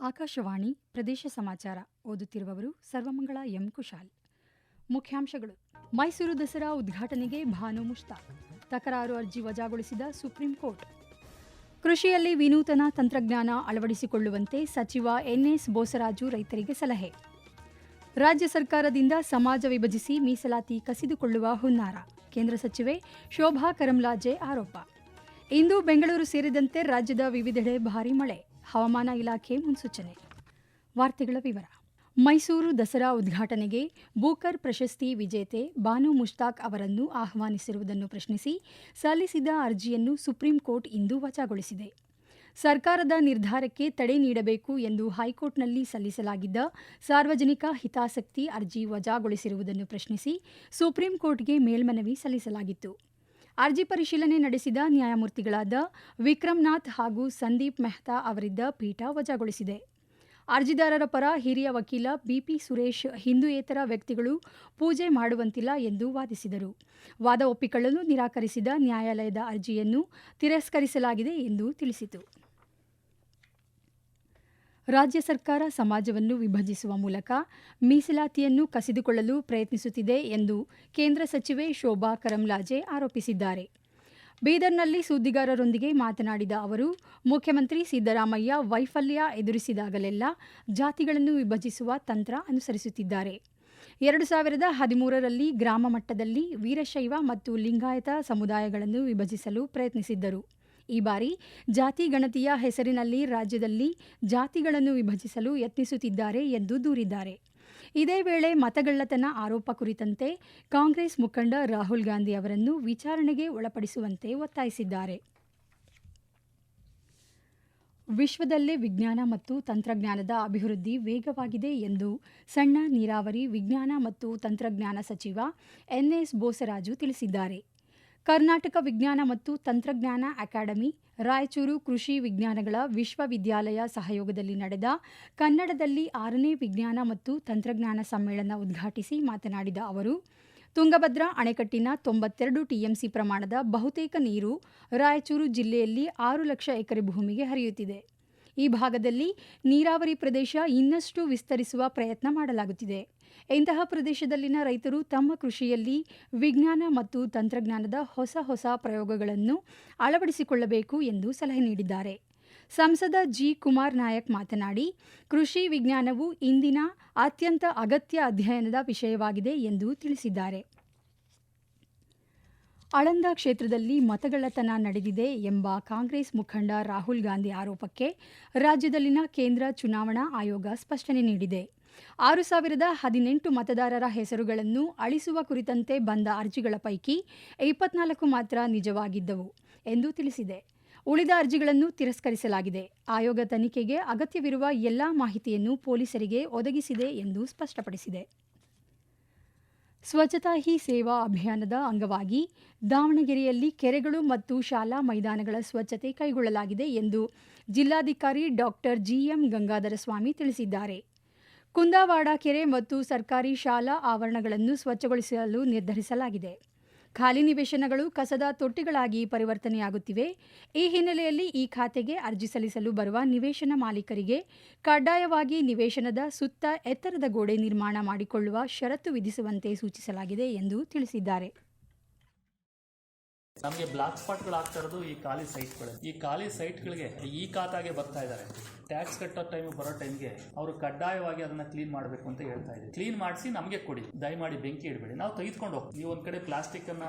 ಆಕಾಶವಾಣಿ ಪ್ರದೇಶ ಸಮಾಚಾರ ಓದುತ್ತಿರುವವರು ಸರ್ವಮಂಗಳ ಎಂ ಕುಶಾಲ್. ಮುಖ್ಯಾಂಶಗಳು. ಮೈಸೂರು ದಸರಾ ಉದ್ಘಾಟನೆಗೆ ಭಾನು ಮುಷ್ತಾಕ್. ತಕರಾರು ಅರ್ಜಿ ವಜಾಗೊಳಿಸಿದ ಸುಪ್ರೀಂ ಕೋರ್ಟ್. ಕೃಷಿಯಲ್ಲಿ ವಿನೂತನ ತಂತ್ರಜ್ಞಾನ ಅಳವಡಿಸಿಕೊಳ್ಳುವಂತೆ ಸಚಿವ ಎನ್ಎಸ್ ಬೋಸರಾಜು ರೈತರಿಗೆ ಸಲಹೆ. ರಾಜ್ಯ ಸರ್ಕಾರದಿಂದ ಸಮಾಜ ವಿಭಜಿಸಿ ಮೀಸಲಾತಿ ಕಸಿದುಕೊಳ್ಳುವ ಹುನ್ನಾರ. ಕೇಂದ್ರ ಸಚಿವೆ ಶೋಭಾ ಕರಂಲಾಜೆ ಆರೋಪ. ಇಂದು ಬೆಂಗಳೂರು ಸೇರಿದಂತೆ ರಾಜ್ಯದ ವಿವಿಧೆಡೆ ಭಾರೀ ಮಳೆ. ಹವಾಮಾನ ಇಲಾಖೆ ಮುನ್ಸೂಚನೆ. ವಾರ್ತೆಗಳ ವಿವರ. ಮೈಸೂರು ದಸರಾ ಉದ್ಘಾಟನೆಗೆ ಬೂಕರ್ ಪ್ರಶಸ್ತಿ ವಿಜೇತೆ ಬಾನು ಮುಷ್ತಾಕ್ ಅವರನ್ನು ಆಹ್ವಾನಿಸಿರುವುದನ್ನು ಪ್ರಶ್ನಿಸಿ ಸಲ್ಲಿಸಿದ ಅರ್ಜಿಯನ್ನು ಸುಪ್ರೀಂ ಕೋರ್ಟ್ ಇಂದು ವಜಾಗೊಳಿಸಿದೆ. ಸರ್ಕಾರದ ನಿರ್ಧಾರಕ್ಕೆ ತಡೆ ನೀಡಬೇಕು ಎಂದು ಹೈಕೋರ್ಟ್ನಲ್ಲಿ ಸಲ್ಲಿಸಲಾಗಿದ್ದ ಸಾರ್ವಜನಿಕ ಹಿತಾಸಕ್ತಿ ಅರ್ಜಿ ವಜಾಗೊಳಿಸಿರುವುದನ್ನು ಪ್ರಶ್ನಿಸಿ ಸುಪ್ರೀಂ ಕೋರ್ಟ್ಗೆ ಮೇಲ್ಮನವಿ ಸಲ್ಲಿಸಲಾಗಿತ್ತು. ಅರ್ಜಿ ಪರಿಶೀಲನೆ ನಡೆಸಿದ ನ್ಯಾಯಮೂರ್ತಿಗಳಾದ ವಿಕ್ರಮ್ನಾಥ್ ಹಾಗೂ ಸಂದೀಪ್ ಮೆಹ್ತಾ ಅವರಿದ್ದ ಪೀಠ ವಜಾಗೊಳಿಸಿದೆ. ಅರ್ಜಿದಾರರ ಪರ ಹಿರಿಯ ವಕೀಲ ಬಿಪಿ ಸುರೇಶ್ ಹಿಂದೂಯೇತರ ವ್ಯಕ್ತಿಗಳು ಪೂಜೆ ಮಾಡುವಂತಿಲ್ಲ ಎಂದು ವಾದಿಸಿದರು. ವಾದ ಒಪ್ಪಿಕೊಳ್ಳಲು ನಿರಾಕರಿಸಿದ ನ್ಯಾಯಾಲಯದ ಅರ್ಜಿಯನ್ನು ತಿರಸ್ಕರಿಸಲಾಗಿದೆ ಎಂದು ತಿಳಿಸಿತು. ರಾಜ್ಯ ಸರ್ಕಾರ ಸಮಾಜವನ್ನು ವಿಭಜಿಸುವ ಮೂಲಕ ಮೀಸಲಾತಿಯನ್ನು ಕಸಿದುಕೊಳ್ಳಲು ಪ್ರಯತ್ನಿಸುತ್ತಿದೆ ಎಂದು ಕೇಂದ್ರ ಸಚಿವೆ ಶೋಭಾ ಕರಂಲಾಜೆ ಆರೋಪಿಸಿದ್ದಾರೆ. ಬೀದರ್ನಲ್ಲಿ ಸುದ್ದಿಗಾರರೊಂದಿಗೆ ಮಾತನಾಡಿದ ಅವರು, ಮುಖ್ಯಮಂತ್ರಿ ಸಿದ್ದರಾಮಯ್ಯ ವೈಫಲ್ಯ ಎದುರಿಸಿದಾಗಲೆಲ್ಲ ಜಾತಿಗಳನ್ನು ವಿಭಜಿಸುವ ತಂತ್ರ ಅನುಸರಿಸುತ್ತಿದ್ದಾರೆ. ಎರಡು ಸಾವಿರದ ಹದಿಮೂರರಲ್ಲಿ ಗ್ರಾಮ ಮಟ್ಟದಲ್ಲಿ ವೀರಶೈವ ಮತ್ತು ಲಿಂಗಾಯತ ಸಮುದಾಯಗಳನ್ನು ವಿಭಜಿಸಲು ಪ್ರಯತ್ನಿಸಿದ್ದರು. ಈ ಬಾರಿ ಜಾತಿ ಗಣತಿಯ ಹೆಸರಿನಲ್ಲಿ ರಾಜ್ಯದಲ್ಲಿ ಜಾತಿಗಳನ್ನು ವಿಭಜಿಸಲು ಯತ್ನಿಸುತ್ತಿದ್ದಾರೆ ಎಂದು ದೂರಿದ್ದಾರೆ. ಇದೇ ವೇಳೆ ಮತಗಳ್ಳತನ ಆರೋಪ ಕುರಿತಂತೆ ಕಾಂಗ್ರೆಸ್ ಮುಖಂಡ ರಾಹುಲ್ ಗಾಂಧಿ ಅವರನ್ನು ವಿಚಾರಣೆಗೆ ಒಳಪಡಿಸುವಂತೆ ಒತ್ತಾಯಿಸಿದ್ದಾರೆ. ವಿಶ್ವದಲ್ಲೇ ವಿಜ್ಞಾನ ಮತ್ತು ತಂತ್ರಜ್ಞಾನದ ಅಭಿವೃದ್ಧಿ ವೇಗವಾಗಿದೆ ಎಂದು ಸಣ್ಣ ನೀರಾವರಿ ವಿಜ್ಞಾನ ಮತ್ತು ತಂತ್ರಜ್ಞಾನ ಸಚಿವ ಎನ್ಎಸ್ ಬೋಸರಾಜು ತಿಳಿಸಿದ್ದಾರೆ. ಕರ್ನಾಟಕ ವಿಜ್ಞಾನ ಮತ್ತು ತಂತ್ರಜ್ಞಾನ ಅಕಾಡೆಮಿ, ರಾಯಚೂರು ಕೃಷಿ ವಿಜ್ಞಾನಗಳ ವಿಶ್ವವಿದ್ಯಾಲಯ ಸಹಯೋಗದಲ್ಲಿ ನಡೆದ ಕನ್ನಡದಲ್ಲಿ ಆರನೇ ವಿಜ್ಞಾನ ಮತ್ತು ತಂತ್ರಜ್ಞಾನ ಸಮ್ಮೇಳನ ಉದ್ಘಾಟಿಸಿ ಮಾತನಾಡಿದ ಅವರು, ತುಂಗಭದ್ರಾ ಅಣೆಕಟ್ಟಿನ ತೊಂಬತ್ತೆರಡು ಟಿಎಂಸಿ ಪ್ರಮಾಣದ ಬಹುತೇಕ ನೀರು ರಾಯಚೂರು ಜಿಲ್ಲೆಯಲ್ಲಿ ಆರು ಲಕ್ಷ ಎಕರೆ ಭೂಮಿಗೆ ಹರಿಯುತ್ತಿದೆ. ಈ ಭಾಗದಲ್ಲಿ ನೀರಾವರಿ ಪ್ರದೇಶ ಇನ್ನಷ್ಟು ವಿಸ್ತರಿಸುವ ಪ್ರಯತ್ನ ಮಾಡಲಾಗುತ್ತಿದೆ. ಇಂತಹ ಪ್ರದೇಶದಲ್ಲಿನ ರೈತರು ತಮ್ಮ ಕೃಷಿಯಲ್ಲಿ ವಿಜ್ಞಾನ ಮತ್ತು ತಂತ್ರಜ್ಞಾನದ ಹೊಸ ಹೊಸ ಪ್ರಯೋಗಗಳನ್ನು ಅಳವಡಿಸಿಕೊಳ್ಳಬೇಕು ಎಂದು ಸಲಹೆ ನೀಡಿದ್ದಾರೆ. ಸಂಸದ ಜಿ. ಕುಮಾರ್ ನಾಯಕ್ ಮಾತನಾಡಿ, ಕೃಷಿ ವಿಜ್ಞಾನವು ಇಂದಿನ ಅತ್ಯಂತ ಅಗತ್ಯ ಅಧ್ಯಯನದ ವಿಷಯವಾಗಿದೆ ಎಂದು ತಿಳಿಸಿದ್ದಾರೆ. ಆಳಂದ ಕ್ಷೇತ್ರದಲ್ಲಿ ಮತಗಳ್ಳತನ ನಡೆದಿದೆ ಎಂಬ ಕಾಂಗ್ರೆಸ್ ಮುಖಂಡ ರಾಹುಲ್ ಗಾಂಧಿ ಆರೋಪಕ್ಕೆ ರಾಜ್ಯದಲ್ಲಿನ ಕೇಂದ್ರ ಚುನಾವಣಾ ಆಯೋಗ ಸ್ಪಷ್ಟನೆ ನೀಡಿದೆ. ಆರು ಸಾವಿರದ ಹದಿನೆಂಟು ಮತದಾರರ ಹೆಸರುಗಳನ್ನು ಅಳಿಸುವ ಕುರಿತಂತೆ ಬಂದ ಅರ್ಜಿಗಳ ಪೈಕಿ ಇಪ್ಪತ್ನಾಲ್ಕು ಮಾತ್ರ ನಿಜವಾಗಿದ್ದವು ಎಂದು ತಿಳಿಸಿದೆ. ಉಳಿದ ಅರ್ಜಿಗಳನ್ನು ತಿರಸ್ಕರಿಸಲಾಗಿದೆ. ಆಯೋಗ ತನಿಖೆಗೆ ಅಗತ್ಯವಿರುವ ಎಲ್ಲಾ ಮಾಹಿತಿಯನ್ನು ಪೊಲೀಸರಿಗೆ ಒದಗಿಸಿದೆ ಎಂದು ಸ್ಪಷ್ಟಪಡಿಸಿದೆ. ಸ್ವಚ್ಛತಾ ಹಿ ಸೇವಾ ಅಭಿಯಾನದ ಅಂಗವಾಗಿ ದಾವಣಗೆರೆಯಲ್ಲಿ ಕೆರೆಗಳು ಮತ್ತು ಶಾಲಾ ಮೈದಾನಗಳ ಸ್ವಚ್ಛತೆ ಕೈಗೊಳ್ಳಲಾಗಿದೆ ಎಂದು ಜಿಲ್ಲಾಧಿಕಾರಿ ಡಾಕ್ಟರ್ ಜಿಎಂ ಗಂಗಾಧರ ಸ್ವಾಮಿ ತಿಳಿಸಿದ್ದಾರೆ. ಕುಂದಾವಾಡ ಕೆರೆ ಮತ್ತು ಸರ್ಕಾರಿ ಶಾಲಾ ಆವರಣಗಳನ್ನು ಸ್ವಚ್ಛಗೊಳಿಸಲು ನಿರ್ಧರಿಸಲಾಗಿದೆ. ಖಾಲಿ ನಿವೇಶನಗಳು ಕಸದ ತೊಟ್ಟಿಗಳಾಗಿ ಪರಿವರ್ತನೆಯಾಗುತ್ತಿವೆ. ಈ ಹಿನ್ನೆಲೆಯಲ್ಲಿ ಈ ಖಾತೆಗೆ ಅರ್ಜಿ ಸಲ್ಲಿಸಲು ಬರುವ ನಿವೇಶನ ಮಾಲೀಕರಿಗೆ ಕಡ್ಡಾಯವಾಗಿ ನಿವೇಶನದ ಸುತ್ತ ಎತ್ತರದ ಗೋಡೆ ನಿರ್ಮಾಣ ಮಾಡಿಕೊಳ್ಳುವ ಷರತ್ತು ವಿಧಿಸುವಂತೆ ಸೂಚಿಸಲಾಗಿದೆ ಎಂದು ತಿಳಿಸಿದ್ದಾರೆ. ನಮಗೆ ಬ್ಲಾಕ್ ಸ್ಪಾಟ್ಗಳು ಆಗ್ತಾ ಇರೋದು ಈ ಖಾಲಿ ಸೈಟ್ಗಳು ಈ ಖಾಲಿ ಸೈಟ್ಗಳಿಗೆ ಈ ಖಾತಾಗೆ ಬರ್ತಾ ಇದ್ದಾರೆ. ಟ್ಯಾಕ್ಸ್ ಕಟ್ಟೋ ಟೈಮ್ ಬರೋ ಟೈಮ್ಗೆ ಅವರು ಕಡ್ಡಾಯವಾಗಿ ಅದನ್ನ ಕ್ಲೀನ್ ಮಾಡಬೇಕು ಅಂತ ಹೇಳ್ತಾ ಇದ್ದೀವಿ ಕ್ಲೀನ್ ಮಾಡಿಸಿ ನಮಗೆ ಕೊಡಿ. ದಯಮಾಡಿ ಬೆಂಕಿ ಇಡಬೇಡಿ. ನಾವು ತೆಗೆದುಕೊಂಡು ಹೋಗ್ತೀವಿ. ನೀವು ಒಂದು ಕಡೆ ಪ್ಲಾಸ್ಟಿಕ್ ಅನ್ನ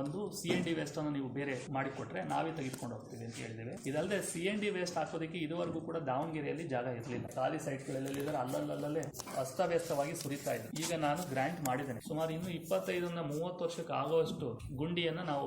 ಒಂದು ಸಿ ಎನ್ ಡಿ ವೇಸ್ಟ್ ಅನ್ನು ನೀವು ಬೇರೆ ಮಾಡಿಕೊಟ್ರೆ ನಾವೇ ತೆಗೆದುಕೊಂಡು ಹೋಗ್ತೀವಿ ಅಂತ ಹೇಳಿದ್ದೇವೆ. ಇದಲ್ಲದೆ ಸಿ ಎನ್ ಡಿ ವೇಸ್ಟ್ ಹಾಕೋದಕ್ಕೆ ಇದುವರೆಗೂ ಕೂಡ ದಾವಣಗೆರೆಯಲ್ಲಿ ಜಾಗ ಇರಲಿಲ್ಲ. ಖಾಲಿ ಸೈಟ್ಗಳೆಲ್ಲ ಅಲ್ಲಲ್ಲಲ್ಲೇ ಅಸ್ತವ್ಯಸ್ತವಾಗಿ ಸುರಿತಾ ಇದೆ. ಈಗ ನಾನು ಗ್ರ್ಯಾಂಟ್ ಮಾಡಿದ್ದೇನೆ. ಸುಮಾರು ಇನ್ನು ಇಪ್ಪತ್ತೈದರಿಂದ ಮೂವತ್ತು ವರ್ಷಕ್ಕೆ ಆಗುವಷ್ಟು ಗುಂಡಿಯನ್ನು ನಾವು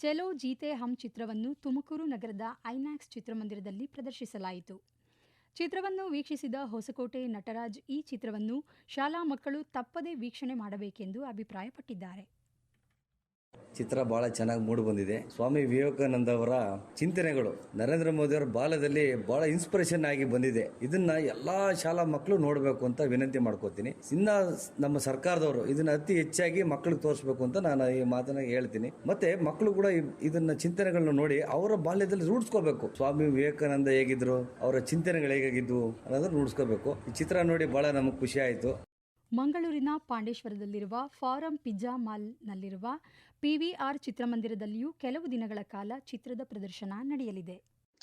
ಚೆಲೋ ಜೀತೆ ಹಮ್ ಚಿತ್ರವನ್ನು ತುಮಕೂರು ನಗರದ ಐನಾಕ್ಸ್ ಚಿತ್ರಮಂದಿರದಲ್ಲಿ ಪ್ರದರ್ಶಿಸಲಾಯಿತು. ಚಿತ್ರವನ್ನು ವೀಕ್ಷಿಸಿದ ಹೊಸಕೋಟೆ ನಟರಾಜ್ ಈ ಚಿತ್ರವನ್ನು ಶಾಲಾ ಮಕ್ಕಳು ತಪ್ಪದೇ ವೀಕ್ಷಣೆ ಮಾಡಬೇಕೆಂದು ಅಭಿಪ್ರಾಯಪಟ್ಟಿದ್ದಾರೆ. ಚಿತ್ರ ಬಹಳ ಚೆನ್ನಾಗಿ ಮೂಡಿ ಬಂದಿದೆ ಸ್ವಾಮಿ ವಿವೇಕಾನಂದ ಅವರ ಚಿಂತನೆಗಳು ನರೇಂದ್ರ ಮೋದಿ ಅವರ ಬಾಲ್ಯದಲ್ಲಿ ಬಹಳ ಇನ್ಸ್ಪಿರೇಷನ್ ಆಗಿ ಬಂದಿದೆ. ಇದನ್ನ ಎಲ್ಲಾ ಶಾಲಾ ಮಕ್ಕಳು ನೋಡಬೇಕು ಅಂತ ವಿನಂತಿ ಮಾಡ್ಕೋತೀನಿ. ಇನ್ನ ನಮ್ಮ ಸರ್ಕಾರದವರು ಇದನ್ನ ಅತಿ ಹೆಚ್ಚಾಗಿ ಮಕ್ಕಳಿಗೆ ತೋರಿಸಬೇಕು ಅಂತ ನಾನು ಈ ಮಾತನ್ನ ಹೇಳ್ತೀನಿ. ಮತ್ತೆ ಮಕ್ಕಳು ಕೂಡ ಇದನ್ನ ಚಿಂತನೆಗಳನ್ನ ನೋಡಿ ಅವರ ಬಾಲ್ಯದಲ್ಲಿ ರೂಢಿಸ್ಕೋಬೇಕು. ಸ್ವಾಮಿ ವಿವೇಕಾನಂದ ಹೇಗಿದ್ರು, ಅವರ ಚಿಂತನೆಗಳು ಹೇಗಾಗಿದ್ವು ಅನ್ನೋದನ್ನ ರೂಢಿಸ್ಕೋಬೇಕು. ಈ ಚಿತ್ರ ನೋಡಿ ಬಹಳ ನಮಗೆ ಖುಷಿ ಆಯಿತು. ಮಂಗಳೂರಿನ ಪಾಂಡೇಶ್ವರದಲ್ಲಿರುವ ಫಾರಂ ಪಿಜ್ಜಾ ಮಾಲ್ನಲ್ಲಿರುವ ಪಿವಿಆರ್ ಚಿತ್ರಮಂದಿರದಲ್ಲಿಯೂ ಕೆಲವು ದಿನಗಳ ಕಾಲ ಚಿತ್ರದ ಪ್ರದರ್ಶನ ನಡೆಯಲಿದೆ.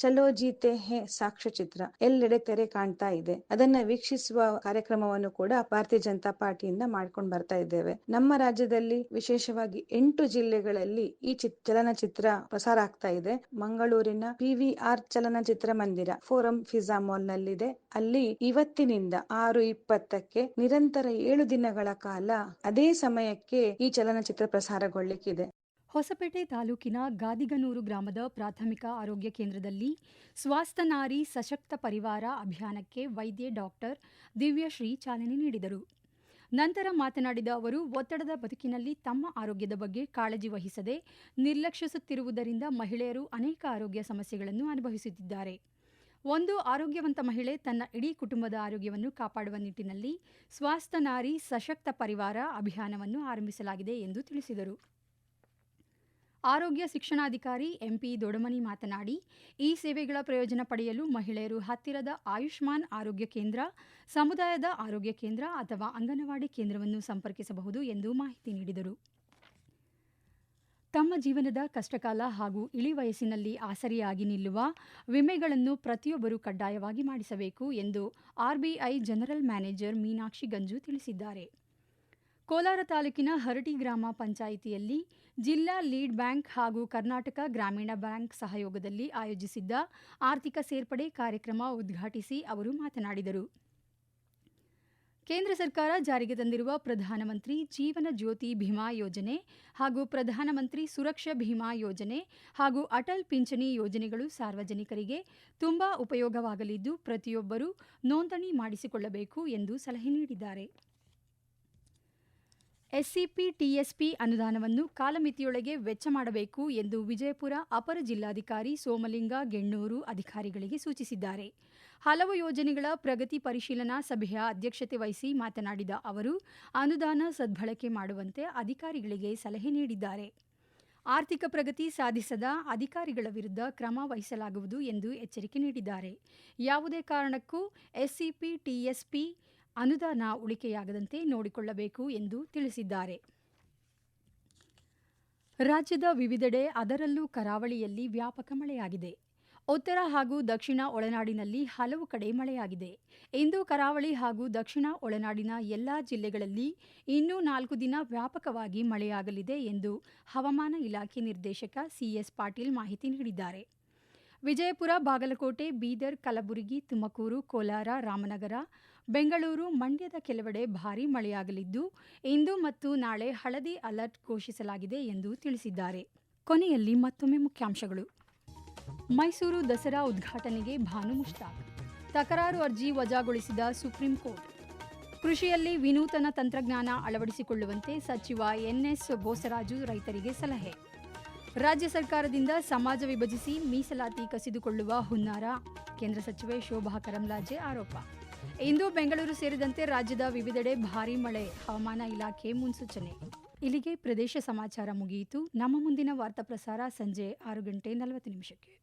ಚಲೋ ಜೀತೆ ಹೇ ಸಾಕ್ಷ್ಯಚಿತ್ರ ಎಲ್ಲೆಡೆ ತೆರೆ ಕಾಣ್ತಾ ಇದೆ. ಅದನ್ನ ವೀಕ್ಷಿಸುವ ಕಾರ್ಯಕ್ರಮವನ್ನು ಕೂಡ ಭಾರತೀಯ ಜನತಾ ಪಾರ್ಟಿಯಿಂದ ಮಾಡ್ಕೊಂಡು ಬರ್ತಾ ಇದ್ದೇವೆ. ನಮ್ಮ ರಾಜ್ಯದಲ್ಲಿ ವಿಶೇಷವಾಗಿ ಎಂಟು ಜಿಲ್ಲೆಗಳಲ್ಲಿ ಈ ಚಿತ್, ಚಲನಚಿತ್ರ ಪ್ರಸಾರ ಆಗ್ತಾ ಇದೆ. ಮಂಗಳೂರಿನ ಪಿವಿಆರ್ ಚಲನಚಿತ್ರ ಮಂದಿರ ಫೋರಂ ಫಿಜಾ ಮಾಲ್ ನಲ್ಲಿದೆ ಅಲ್ಲಿ ಇವತ್ತಿನಿಂದ ಆರು ಇಪ್ಪತ್ತಕ್ಕೆ ನಿರಂತರ ಏಳು ದಿನಗಳ ಕಾಲ ಅದೇ ಸಮಯಕ್ಕೆ ಈ ಚಲನಚಿತ್ರ ಪ್ರಸಾರಗೊಳ್ಳಿಕ್ಕಿದೆ. ಹೊಸಪೇಟೆ ತಾಲೂಕಿನ ಗಾದಿಗನೂರು ಗ್ರಾಮದ ಪ್ರಾಥಮಿಕ ಆರೋಗ್ಯ ಕೇಂದ್ರದಲ್ಲಿ ಸ್ವಾಸ್ಥ ನಾರಿ ಸಶಕ್ತ ಪರಿವಾರ ಅಭಿಯಾನಕ್ಕೆ ವೈದ್ಯೆ ಡಾಕ್ಟರ್ ದಿವ್ಯಶ್ರೀ ಚಾಲನೆ ನೀಡಿದರು. ನಂತರ ಮಾತನಾಡಿದ ಅವರು, ಒತ್ತಡದ ಬದುಕಿನಲ್ಲಿ ತಮ್ಮ ಆರೋಗ್ಯದ ಬಗ್ಗೆ ಕಾಳಜಿ ವಹಿಸದೆ ನಿರ್ಲಕ್ಷಿಸುತ್ತಿರುವುದರಿಂದ ಮಹಿಳೆಯರು ಅನೇಕ ಆರೋಗ್ಯ ಸಮಸ್ಯೆಗಳನ್ನು ಅನುಭವಿಸುತ್ತಿದ್ದಾರೆ. ಒಂದು ಆರೋಗ್ಯವಂತ ಮಹಿಳೆ ತನ್ನ ಇಡೀ ಕುಟುಂಬದ ಆರೋಗ್ಯವನ್ನು ಕಾಪಾಡುವ ನಿಟ್ಟಿನಲ್ಲಿ ಸ್ವಾಸ್ಥ ನಾರಿ ಸಶಕ್ತ ಪರಿವಾರ ಅಭಿಯಾನವನ್ನು ಆರಂಭಿಸಲಾಗಿದೆ ಎಂದು ತಿಳಿಸಿದರು. ಆರೋಗ್ಯ ಶಿಕ್ಷಣಾಧಿಕಾರಿ ಎಂಪಿ ದೊಡಮನಿ ಮಾತನಾಡಿ, ಈ ಸೇವೆಗಳ ಪ್ರಯೋಜನ ಪಡೆಯಲು ಮಹಿಳೆಯರು ಹತ್ತಿರದ ಆಯುಷ್ಮಾನ್ ಆರೋಗ್ಯ ಕೇಂದ್ರ, ಸಮುದಾಯದ ಆರೋಗ್ಯ ಕೇಂದ್ರ ಅಥವಾ ಅಂಗನವಾಡಿ ಕೇಂದ್ರವನ್ನು ಸಂಪರ್ಕಿಸಬಹುದು ಎಂದು ಮಾಹಿತಿ ನೀಡಿದರು. ತಮ್ಮ ಜೀವನದ ಕಷ್ಟಕಾಲ ಹಾಗೂ ಇಳಿ ವಯಸ್ಸಿನಲ್ಲಿ ಆಸರಿಯಾಗಿ ನಿಲ್ಲುವ ವಿಮೆಗಳನ್ನು ಪ್ರತಿಯೊಬ್ಬರೂ ಕಡ್ಡಾಯವಾಗಿ ಮಾಡಿಸಬೇಕು ಎಂದು RBI general manager Meenakshi Ganju ತಿಳಿಸಿದ್ದಾರೆ. ಕೋಲಾರ ತಾಲೂಕಿನ ಹರಟಿ ಗ್ರಾಮ ಪಂಚಾಯಿತಿಯಲ್ಲಿ ಜಿಲ್ಲಾ ಲೀಡ್ ಬ್ಯಾಂಕ್ ಹಾಗೂ ಕರ್ನಾಟಕ ಗ್ರಾಮೀಣ ಬ್ಯಾಂಕ್ ಸಹಯೋಗದಲ್ಲಿ ಆಯೋಜಿಸಿದ್ದ ಆರ್ಥಿಕ ಸೇರ್ಪಡೆ ಕಾರ್ಯಕ್ರಮ ಉದ್ಘಾಟಿಸಿ ಅವರು ಮಾತನಾಡಿದರು. ಕೇಂದ್ರ ಸರ್ಕಾರ ಜಾರಿಗೆ ತಂದಿರುವ ಪ್ರಧಾನಮಂತ್ರಿ ಜೀವನ ಜ್ಯೋತಿ ಭೀಮಾ ಯೋಜನೆ ಹಾಗೂ ಪ್ರಧಾನಮಂತ್ರಿ ಸುರಕ್ಷಾ ಭೀಮಾ ಯೋಜನೆ ಹಾಗೂ ಅಟಲ್ ಪಿಂಚಣಿ ಯೋಜನೆಗಳು ಸಾರ್ವಜನಿಕರಿಗೆ ತುಂಬಾ ಉಪಯೋಗವಾಗಲಿದ್ದು, ಪ್ರತಿಯೊಬ್ಬರೂ ನೋಂದಣಿ ಮಾಡಿಸಿಕೊಳ್ಳಬೇಕು ಎಂದು ಸಲಹೆ ನೀಡಿದ್ದಾರೆ. ಎಸ್ಸಿಪಿ, ಟಿಎಸ್ಪಿ ಅನುದಾನವನ್ನು ಕಾಲಮಿತಿಯೊಳಗೆ ವೆಚ್ಚ ಮಾಡಬೇಕು ಎಂದು ವಿಜಯಪುರ ಅಪರ ಜಿಲ್ಲಾಧಿಕಾರಿ ಸೋಮಲಿಂಗ ಗೆಣ್ಣೂರು ಅಧಿಕಾರಿಗಳಿಗೆ ಸೂಚಿಸಿದ್ದಾರೆ. ಹಲವು ಯೋಜನೆಗಳ ಪ್ರಗತಿ ಪರಿಶೀಲನಾ ಸಭೆಯ ಅಧ್ಯಕ್ಷತೆ ವಹಿಸಿ ಮಾತನಾಡಿದ ಅವರು, ಅನುದಾನ ಸದ್ಬಳಕೆ ಮಾಡುವಂತೆ ಅಧಿಕಾರಿಗಳಿಗೆ ಸಲಹೆ ನೀಡಿದ್ದಾರೆ. ಆರ್ಥಿಕ ಪ್ರಗತಿ ಸಾಧಿಸದ ಅಧಿಕಾರಿಗಳ ವಿರುದ್ಧ ಕ್ರಮ ವಹಿಸಲಾಗುವುದು ಎಂದು ಎಚ್ಚರಿಕೆ ನೀಡಿದ್ದಾರೆ. ಯಾವುದೇ ಕಾರಣಕ್ಕೂ ಎಸ್ಸಿಪಿ, ಟಿಎಸ್ಪಿ ಅನುದಾನ ಉಳಿಕೆಯಾಗದಂತೆ ನೋಡಿಕೊಳ್ಳಬೇಕು ಎಂದು ತಿಳಿಸಿದ್ದಾರೆ. ರಾಜ್ಯದ ವಿವಿಧೆಡೆ ಅದರಲ್ಲೂ ಕರಾವಳಿಯಲ್ಲಿ ವ್ಯಾಪಕ ಮಳೆಯಾಗಿದೆ. ಉತ್ತರ ಹಾಗೂ ದಕ್ಷಿಣ ಒಳನಾಡಿನಲ್ಲಿ ಹಲವು ಕಡೆ ಮಳೆಯಾಗಿದೆ. ಇಂದು ಕರಾವಳಿ ಹಾಗೂ ದಕ್ಷಿಣ ಒಳನಾಡಿನ ಎಲ್ಲಾ ಜಿಲ್ಲೆಗಳಲ್ಲಿ ಇನ್ನೂ ನಾಲ್ಕು ದಿನ ವ್ಯಾಪಕವಾಗಿ ಮಳೆಯಾಗಲಿದೆ ಎಂದು ಹವಾಮಾನ ಇಲಾಖೆ ನಿರ್ದೇಶಕ ಸಿಎಸ್ ಪಾಟೀಲ್ ಮಾಹಿತಿ ನೀಡಿದ್ದಾರೆ. ವಿಜಯಪುರ, ಬಾಗಲಕೋಟೆ, ಬೀದರ್, ಕಲಬುರಗಿ, ತುಮಕೂರು, ಕೋಲಾರ, ರಾಮನಗರ ಬೆಂಗಳೂರು ಮಂಡ್ಯದ ಕೆಲವೆಡೆ ಭಾರೀ ಮಳೆಯಾಗಲಿದ್ದು, ಇಂದು ಮತ್ತು ನಾಳೆ ಹಳದಿ ಅಲರ್ಟ್ ಘೋಷಿಸಲಾಗಿದೆ ಎಂದು ತಿಳಿಸಿದ್ದಾರೆ. ಕೊನೆಯಲ್ಲಿ ಮತ್ತೊಮ್ಮೆ ಮುಖ್ಯಾಂಶಗಳು. ಮೈಸೂರು ದಸರಾ ಉದ್ಘಾಟನೆಗೆ ಭಾನು ಮುಷ್ತಾಕ್. ತಕರಾರು ಅರ್ಜಿ ವಜಾಗೊಳಿಸಿದ ಸುಪ್ರೀಂ ಕೋರ್ಟ್. ಕೃಷಿಯಲ್ಲಿ ವಿನೂತನ ತಂತ್ರಜ್ಞಾನ ಅಳವಡಿಸಿಕೊಳ್ಳುವಂತೆ ಸಚಿವ ಎನ್ಎಸ್ ಬೋಸರಾಜು ರೈತರಿಗೆ ಸಲಹೆ. ರಾಜ್ಯ ಸರ್ಕಾರದಿಂದ ಸಮಾಜ ವಿಭಜಿಸಿ ಮೀಸಲಾತಿ ಕಸಿದುಕೊಳ್ಳುವ ಹುನ್ನಾರ. ಕೇಂದ್ರ ಸಚಿವೆ ಶೋಭಾ ಕರಂಲಾಜೆ ಆರೋಪ. ಇಂದು ಬೆಂಗಳೂರು ಸೇರಿದಂತೆ ರಾಜ್ಯದ ವಿವಿಧೆಡೆ ಭಾರೀ ಮಳೆ. ಹವಾಮಾನ ಇಲಾಖೆ ಮುನ್ಸೂಚನೆ. ಇಲ್ಲಿಗೆ ಪ್ರದೇಶ ಸಮಾಚಾರ ಮುಗಿಯಿತು. ನಮ್ಮ ಮುಂದಿನ ವಾರ್ತಾ ಪ್ರಸಾರ ಸಂಜೆ ಆರು ಗಂಟೆ ನಲವತ್ತು ನಿಮಿಷಕ್ಕೆ.